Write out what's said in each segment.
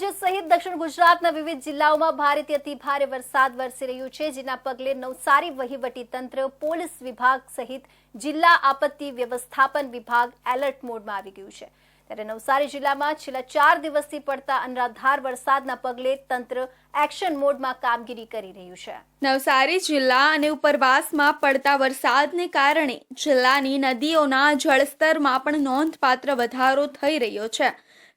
રાજ્ય સહિત દક્ષિણ ગુજરાતના વિવિધ જિલ્લાઓમાં ભારેથી અતિ ભારે વરસાદ વરસી રહ્યો છે, જેના પગલે નવસારી વહીવટી તંત્ર, પોલીસ વિભાગ સહિત જિલ્લા આપત્તિ વ્યવસ્થાપન વિભાગ એલર્ટ મોડમાં આવી ગયું છે. ત્યારે નવસારી જિલ્લામાં છેલ્લા ચાર દિવસથી પડતા અનરાધાર વરસાદના પગલે તંત્ર એક્શન મોડમાં કામગીરી કરી રહ્યું છે. નવસારી જિલ્લા અને ઉપરવાસમાં પડતા વરસાદને કારણે જિલ્લાની નદીઓના જળસ્તરમાં પણ નોંધપાત્ર વધારો થઈ રહ્યો છે.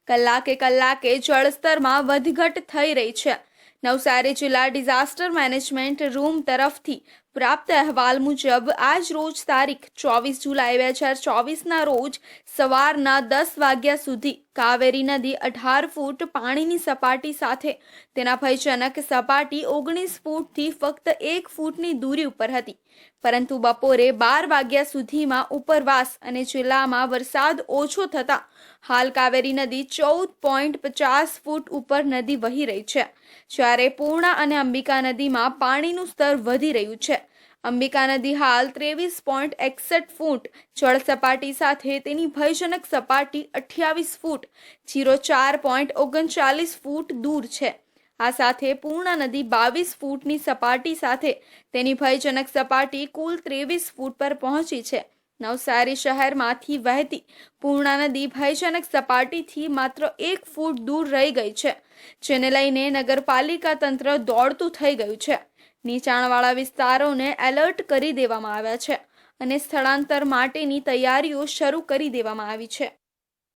કલાકે કલાકે જળસ્તરમાં વધઘટ થઈ રહી છે. નવસારી જિલ્લા ડિઝાસ્ટર મેનેજમેન્ટ રૂમ તરફથી પ્રાપ્ત અહેવાલ મુજબ, આજ રોજ તારીખ ચોવીસ જુલાઈ બે હજાર ચોવીસના રોજ સવારના દસ વાગ્યા સુધી કાવેરી નદી અઢાર ફૂટ પાણીની સપાટી સાથે. તેના ભયજનક સપાટી ઓગણીસ ફૂટથી ફક્ત એક ફૂટની દૂરી ઉપર હતી. પરંતુ બપોરે બાર વાગ્યા સુધીમાં ઉપરવાસ અને જિલ્લામાં વરસાદ ઓછો થતાં હાલ કાવેરી નદી ચૌદ પોઈન્ટ પચાસ ફૂટ ઉપર નદી વહી રહી છે. જ્યારે પૂર્ણા અને અંબિકા નદીમાં પાણીનું સ્તર વધી રહ્યું છે. અંબિકા નદી હાલ ત્રેવીસ પોઈન્ટ એકસઠ ફૂટ. જળ સપાટી સાથે તેની ભયજનક સપાટી અઠ્યાવીસ ફૂટ. જીરો ચાર પોઈન્ટ ઓગણચાલીસ ફૂટ દૂર છે. આ સાથે પૂર્ણા નદી બાવીસ ફૂટની સપાટી સાથે તેની ભયજનક સપાટી કુલ ત્રેવીસ ફૂટ પર પહોંચી છે. નવસારી શહેરમાંથી વહેતી પૂર્ણા નદી ભયજનક સપાટીથી માત્ર એક ફૂટ દૂર રહી ગઈ છે, જેને લઈને નગરપાલિકા તંત્ર દોડતું થઈ ગયું છે. નીચાણવાળા વિસ્તારોને એલર્ટ કરી દેવામાં આવ્યા છે અને સ્થળાંતર માટેની તૈયારીઓ શરૂ કરી દેવામાં આવી છે.